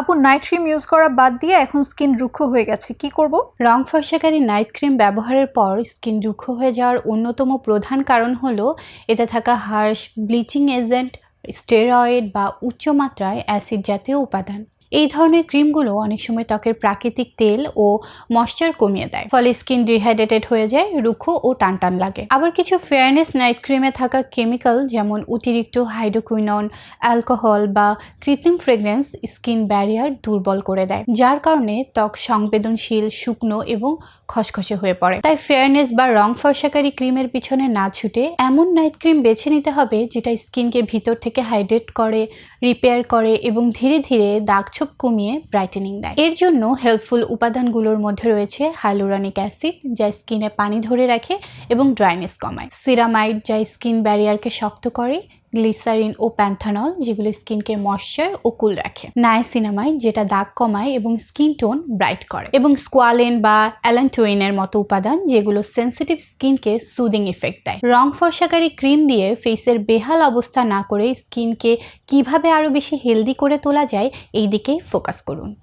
আপু night cream use করা বাদ দিয়ে এখন স্কিন রুক্ষ হয়ে গেছে। কি করব? রং ফর্সাকারী নাইট ক্রিম ব্যবহারের পর স্কিন রুক্ষ হয়ে যাওয়ার অন্যতম প্রধান কারণ হলো, এতে থাকা হার্শ ব্লিচিং এজেন্ট স্টেরয়েড বা উচ্চমাত্রায় অ্যাসিড জাতীয় উপাদান। এই ধরনের ক্রিমগুলো অনেক সময় ত্বকের প্রাকৃতিক তেল ও ময়শ্চার কমিয়ে দেয়। ফলে স্কিন ডিহাইড্রেটেড হয়ে যায়, রুক্ষ ও টানটান লাগে। আবার কিছু ফেয়ারনেস নাইট ক্রিমে থাকা কেমিক্যাল যেমন অতিরিক্ত হাইড্রোকুইনন, অ্যালকোহল বা কৃত্রিম ফ্রেগরেন্স স্কিন ব্যারিয়ার দুর্বল করে দেয়, যার কারণে ত্বক সংবেদনশীল, শুকনো এবং খসখসে হয়ে পড়ে। তাই ফেয়ারনেস বা রং ফর্সাকারী ক্রিমের পিছনে না ছুটে এমন নাইট ক্রিম বেছে নিতে হবে যেটা স্কিনকে ভিতর থেকে হাইড্রেট করে, রিপেয়ার করে এবং ধীরে ধীরে দাগছোপ কমিয়ে ব্রাইটেনিং দেয়। এর জন্য হেল্পফুল উপাদানগুলোর মধ্যে রয়েছে হাইলোরানিক অ্যাসিড যা স্কিনে পানি ধরে রাখে এবং ড্রাইনেস কমায়। সিরামাইড যা স্কিন ব্যারিয়ারকে শক্ত করে গ্লিসারিন ও প্যান্থানল, যেগুলো স্কিনকে ময়শ্চার ও কুল রাখে। নায়াসিনামাইড যেটা দাগ কমায় এবং স্কিন টোন ব্রাইট করে। এবং স্কোয়ালেন বা অ্যালান্টোইনের মতো উপাদান, যেগুলো সেন্সিটিভ স্কিনকে সুদিং ইফেক্ট দেয়। রং ফর্সাকারী ক্রিম দিয়ে ফেসের বেহাল অবস্থা না করে স্কিনকে কীভাবে আরও বেশি হেলদি করে তোলা যায়, এই দিকেই ফোকাস করুন।